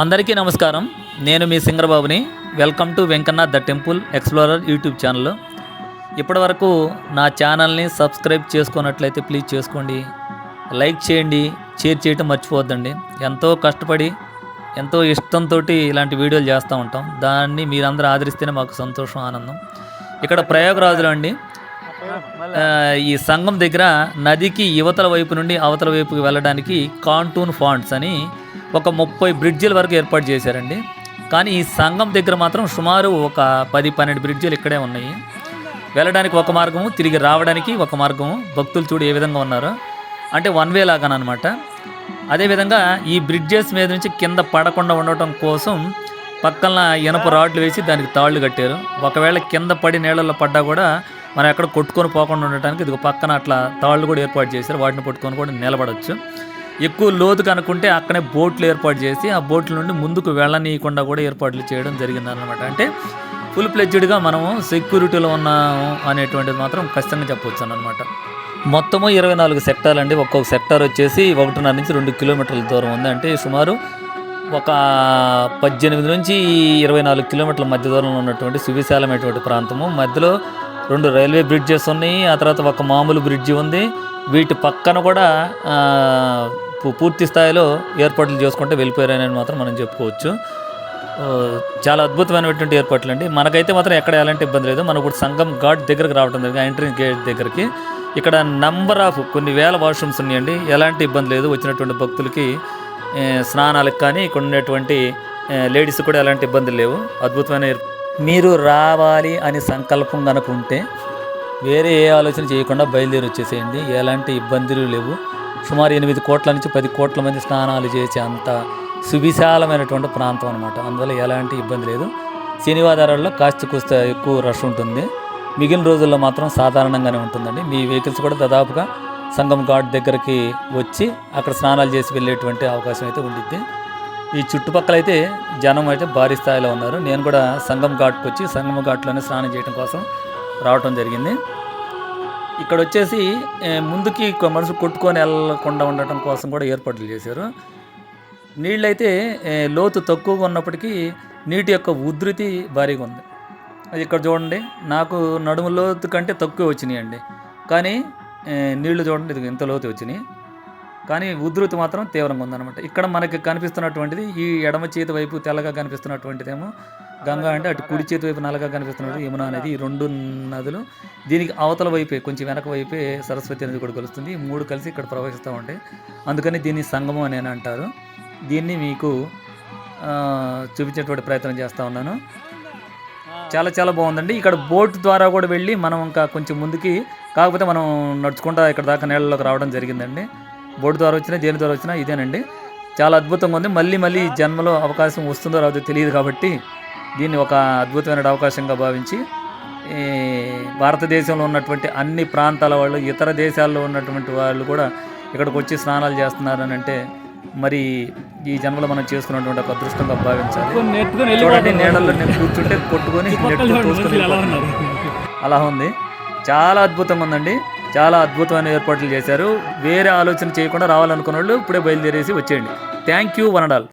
అందరికీ నమస్కారం. నేను మీ సింగరబాబుని. Welcome to Venkanna the temple explorer YouTube channel. ఇప్పటివరకు నా ఛానల్ని సబ్స్క్రైబ్ చేసుకున్నట్లయితే ప్లీజ్ చేసుకోండి. లైక్ చేయండి షేర్ చేయటం మర్చిపోవద్దండి. ఎంతో కష్టపడి ఎంతో ఇష్టంతో ఇలాంటి వీడియోలు చేస్తూ ఉంటాం. దాన్ని మీరందరూ ఆదరిస్తేనే మాకు సంతోషం ఆనందం. ఇక్కడ ప్రయోగరాజులు అండి. ఈ సంఘం దగ్గర నదికి యువతల వైపు నుండి అవతల వైపుకి వెళ్ళడానికి కాంటూన్ ఫాంట్స్ అని ఒక ముప్పై బ్రిడ్జిల వరకు ఏర్పాటు చేశారండి. కానీ ఈ సంఘం దగ్గర మాత్రం సుమారు ఒక పది పన్నెండు బ్రిడ్జిలు ఇక్కడే ఉన్నాయి. వెళ్ళడానికి ఒక మార్గము తిరిగి రావడానికి ఒక మార్గము భక్తులు చూడు ఏ విధంగా ఉన్నారో. అంటే వన్ వే లాగానమాట అదేవిధంగా ఈ బ్రిడ్జెస్ మీద నుంచి కింద పడకుండా ఉండటం కోసం పక్కన ఇనప రాడ్లు వేసి దానికి తాళ్ళు కట్టారు. ఒకవేళ కింద పడి నీళ్ళల్లో పడ్డా కూడా మనం ఎక్కడ కొట్టుకొని పోకుండా ఉండటానికి ఇది పక్కన అట్లా తాళ్ళు కూడా ఏర్పాటు చేశారు. వాటిని పట్టుకొని కూడా నిలబడవచ్చు ఎక్కువ లోతు కనుక్కుంటే అక్కడే బోట్లు ఏర్పాటు చేసి ఆ బోట్ల నుండి ముందుకు వెళ్ళనీయకుండా కూడా ఏర్పాట్లు చేయడం జరిగిందనమాట అంటే ఫుల్ ప్లెడ్జ్డ్గా మనము సెక్యూరిటీలో ఉన్నాము అనేటువంటిది మాత్రం ఖచ్చితంగా చెప్పవచ్చు అనమాట మొత్తము ఇరవై నాలుగు సెక్టార్లు అండి ఒక్కొక్క సెక్టార్ వచ్చేసి ఒకటిన్నర నుంచి రెండు కిలోమీటర్ల దూరం ఉంది. అంటే సుమారు ఒక పద్దెనిమిది నుంచి ఇరవై నాలుగు కిలోమీటర్ల మధ్య దూరంలో ఉన్నటువంటి సువిశాలమైనటువంటి ప్రాంతము. మధ్యలో రెండు రైల్వే బ్రిడ్జెస్ ఉన్నాయి. ఆ తర్వాత ఒక మామూలు బ్రిడ్జి ఉంది. వీటి పక్కన కూడా పూ- పూర్తి స్థాయిలో ఏర్పాట్లు చేసుకుంటే వెళ్ళిపోయారని మాత్రం మనం చెప్పుకోవచ్చు. చాలా అద్భుతమైనటువంటి ఏర్పాట్లు అండి మనకైతే మాత్రం ఎక్కడ ఎలాంటి ఇబ్బంది లేదు. మనం ఇప్పుడు సంఘం ఘాట్ దగ్గరకు రావడం జరిగింది ఎంట్రీ గేట్ దగ్గరికి. ఇక్కడ నంబర్ ఆఫ్ కొన్ని వేల వాష్రూమ్స్ ఉన్నాయండి. ఎలాంటి ఇబ్బంది లేదు. వచ్చినటువంటి భక్తులకి స్నానాలకు కానీ ఇక్కడ ఉండేటువంటి లేడీస్ కూడా ఎలాంటి ఇబ్బందులు లేవు. అద్భుతమైన మీరు రావాలి అని సంకల్పం కనుకుంటే వేరే ఏ ఆలోచన చేయకుండా బయలుదేరి వచ్చేసేయండి. ఎలాంటి ఇబ్బందులు లేవు. సుమారు ఎనిమిది కోట్ల నుంచి పది కోట్ల మంది స్నానాలు చేసే అంత సువిశాలమైనటువంటి ప్రాంతం అనమాట అందువల్ల ఎలాంటి ఇబ్బంది లేదు. శనివారాల్లో కాస్త కూస్త ఎక్కువ రష్ ఉంటుంది. మిగిలిన రోజుల్లో మాత్రం సాధారణంగానే ఉంటుందండి. మీ వెహికల్స్ కూడా దాదాపుగా సంగం ఘాట్ దగ్గరికి వచ్చి అక్కడ స్నానాలు చేసి వెళ్ళేటువంటి అవకాశం అయితే ఉండిద్ది. ఈ చుట్టుపక్కల అయితే జనం అయితే భారీ స్థాయిలో ఉన్నారు. నేను కూడా సంగం ఘాట్కి వచ్చి సంగమ ఘాట్లోనే స్నానం చేయడం కోసం రావటం జరిగింది. ఇక్కడ వచ్చేసి ముందుకి మనుషులు కొట్టుకొని వెళ్ళకుండా ఉండటం కోసం కూడా ఏర్పాట్లు చేశారు. నీళ్ళైతే లోతు తక్కువగా ఉన్నప్పటికీ నీటి యొక్క ఉధృతి భారీగా ఉంది. అది ఇక్కడ చూడండి నాకు నడుము లోతు కంటే తక్కువ వచ్చినాయండి. కానీ నీళ్ళు చూడండి ఇంత లోతు వచ్చినాయి. కానీ ఉధృతి మాత్రం తీవ్రంగా ఉందన్నమాట. ఇక్కడ మనకి కనిపిస్తున్నటువంటిది ఈ ఎడమ చేతి వైపు తెల్లగా కనిపిస్తున్నటువంటిదేమో. గంగా అంటే అటు కుడి చేతి వైపు నల్లగా కనిపిస్తున్నది యమున అనేది ఈ రెండు నదులు. దీనికి అవతల వైపే కొంచెం వెనక వైపే సరస్వతి నది కూడా కలుస్తుంది. ఈ మూడు కలిసి ఇక్కడ ప్రవహిస్తూ ఉంటాయి. అందుకని దీన్ని సంగమం అని అంటారు. దీన్ని మీకు చూపించేటువంటి ప్రయత్నం చేస్తూ ఉన్నాను. చాలా చాలా బాగుందండి. ఇక్కడ బోట్ ద్వారా కూడా వెళ్ళి మనం ఇంకా కొంచెం ముందుకి కాకపోతే మనం నడుచుకుంటా ఇక్కడ దాకా నీళ్ళలోకి రావడం జరిగిందండి. బోట్ ద్వారా వచ్చినా దేని ద్వారా వచ్చినా ఇదేనండి. చాలా అద్భుతంగా ఉంది. మళ్ళీ మళ్ళీ జన్మలో అవకాశం వస్తుందో రాదో తెలియదు కాబట్టి దీన్ని ఒక అద్భుతమైన అవకాశంగా భావించి ఈ భారతదేశంలో ఉన్నటువంటి అన్ని ప్రాంతాల వాళ్ళు ఇతర దేశాల్లో ఉన్నటువంటి వాళ్ళు కూడా ఇక్కడికి వచ్చి స్నానాలు చేస్తున్నారు అని అంటే మరి ఈ జన్మలో మనం చేసుకున్నటువంటి ఒక అదృష్టంగా భావించాలి. చూడండి నీళ్ళల్లో నేను కూర్చుంటే కొట్టుకొని. అలా ఉంది. చాలా అద్భుతంగా ఉందండి. చాలా అద్భుతమైన ఏర్పాట్లు చేశారు. వేరే ఆలోచన చేయకుండా రావాలనుకున్న వాళ్ళు ఇప్పుడే బయలుదేరేసి వచ్చేయండి. Thank you వనడాల్.